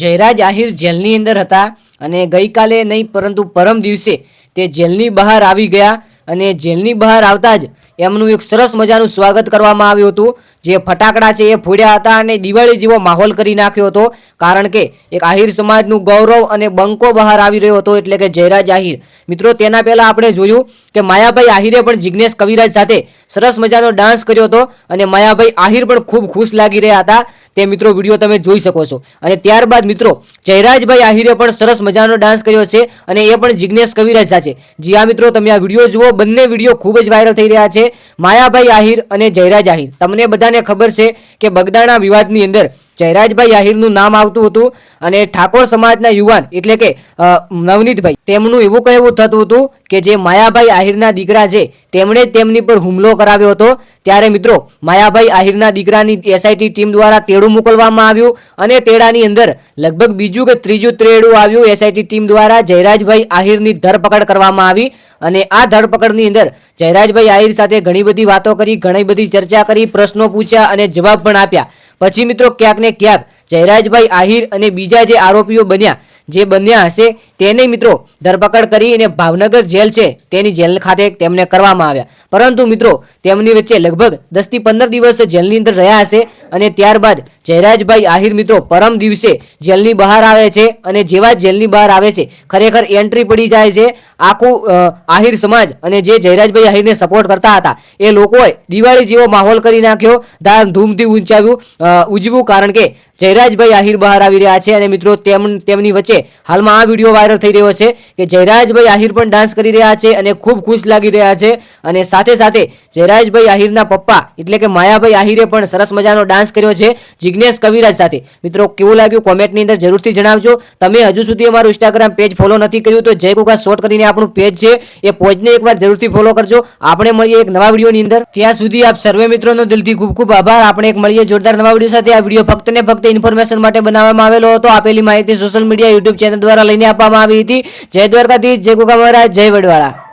જયરાજ આહિર જેલની અંદર હતા અને ગઈકાલે નહીં, પરંતુ પરમ દિવસે તે જેલની બહાર આવી ગયા અને જેલની બહાર આવતા જ એમનું એક સરસ મજાનું સ્વાગત કરવામાં આવ્યું હતું. જે ફટાકડા છે એ ફોડ્યા હતા અને દિવાળી જેવો માહોલ કરી નાખ્યો હતો. કારણ કે એક આહિર સમાજનું ગૌરવ અને બંકો બહાર આવી રહ્યો હતો એટલે કે જયરાજ આહિર. મિત્રો, તેના પહેલાં આપણે જોયું કે માયાભાઈ આહિરે પણ જિજ્ઞેશ કવિરાજ સાથે સરસ મજાનો ડાન્સ કર્યો હતો અને માયાભાઈ આહિર પણ ખૂબ ખુશ લાગી રહ્યા હતા. તે મિત્રો વીડિયો તમે જોઈ શકો છો. અને ત્યારબાદ મિત્રો, જયરાજભાઈ આહિરે પણ સરસ મજાનો ડાન્સ કર્યો છે અને એ પણ જિજ્ઞેશ કવિરાજ છે જી આ મિત્રો, તમે આ વીડિયો જુઓ. બંને વીડિયો ખૂબ જ વાયરલ થઈ રહ્યા છે. માયાભાઈ આહિર અને જયરાજ આહિર. તમને બધાને ખબર છે કે બગદાણા વિવાદની અંદર જયરાજભાઈ આહિરનું નામ આવતું હતું અને ઠાકોર સમાજના યુવાન એટલે કે નવનીતભાઈ. તેમનું એવું કહેવું થતું હતું કે જે માયાભાઈ આહિરના દીકરા છે, તેમણે તેમની પર હુમલો કરાવ્યો હતો. ત્યારે મિત્રો, માયાભાઈ આહિરના દીકરાની એસઆઈટી ટીમ દ્વારા તેડું મોકલવામાં આવ્યું અને તેડાની અંદર લગભગ બીજું કે ત્રીજું ત્રેડું આવ્યું એસઆઈટી ટીમ દ્વારા જયરાજભાઈ આહિરની ધરપકડ કરવામાં આવી અને આ ધરપકડની અંદર જયરાજભાઈ આહિર સાથે ઘણી બધી વાતો કરી, ઘણી બધી ચર્ચા કરી, પ્રશ્નો પૂછ્યા અને જવાબ પણ આપ્યા. પછી મિત્રો ક્યાંક ને ક્યાંક જયરાજભાઈ આહિર અને બીજા જે આરોપીઓ બન્યા, જે બન્યા હશે, તેને મિત્રો ધરપકડ કરી અને ભાવનગર જેલ છે, તેની જેલ ખાતે તેમને કરવામાં આવ્યા. પરંતુ મિત્રો, તેમની વચ્ચે લગભગ દસથી પંદર દિવસ જેલની અંદર રહ્યા હશે અને ત્યારબાદ જયરાજભાઈ આહિર મિત્રો પરમ દિવસે જેલની બહાર આવે છે અને જેવા જેલની બહાર આવે છે, ખરેખર એન્ટ્રી પડી જાય છે. આખું આહિર સમાજ અને જે જયરાજભાઈ આહિરને સપોર્ટ કરતા હતા, એ લોકોએ દિવાળી જેવો માહોલ કરી નાખ્યો, ધામધૂમથી ઊંચાવ્યું ઉજવ્યું. કારણ કે જયરાજભાઈ આહિર બહાર આવી રહ્યા છે અને મિત્રો તેમ, તેમની વચ્ચે હાલમાં આ વીડિયો વાયરલ થઈ રહ્યો છે કે જયરાજભાઈ આહિર પણ ડાન્સ કરી રહ્યા છે અને ખૂબ ખુશ લાગી રહ્યા છે. અને સાથે સાથે જયરાજભાઈ આહિરના પપ્પા એટલે કે માયાભાઈ આહિરે પણ સરસ મજાનો ડાન્સ કર્યો છે જિજ્ઞેશ કવિરાજ સાથે. મિત્રો, કેવું લાગ્યું કોમેન્ટની અંદર જરૂરથી જણાવજો. તમે હજુ સુધી અમારું ઇન્સ્ટાગ્રામ પેજ ફોલો નથી કર્યું તો જય કુકા શોર્ટ કરીને આપણું પેજ છે. એ પેજને એકવાર જરૂરથી ફોલો કરજો. આપણે મળીએ એક નવા વિડીયોની અંદર. ત્યાં સુધી આપ સર્વે મિત્રોનો દિલથી ખૂબ ખૂબ આભાર. આપણે એક મળીએ જોરદાર નવા વીડિયો સાથે. આ વીડિયો ફક્ત ને ફક્ત ઇન્ફોર્મેશન માટે બનાવવામાં આવેલો હતો. આપેલી માહિતી સોશિયલ મીડિયા યુટ્યુબ ચેનલ દ્વારા લઈને આપવામાં આવી હતી. જય દ્વારકાધીશ, જય કુકા મહારાજ, જય વડવાળા.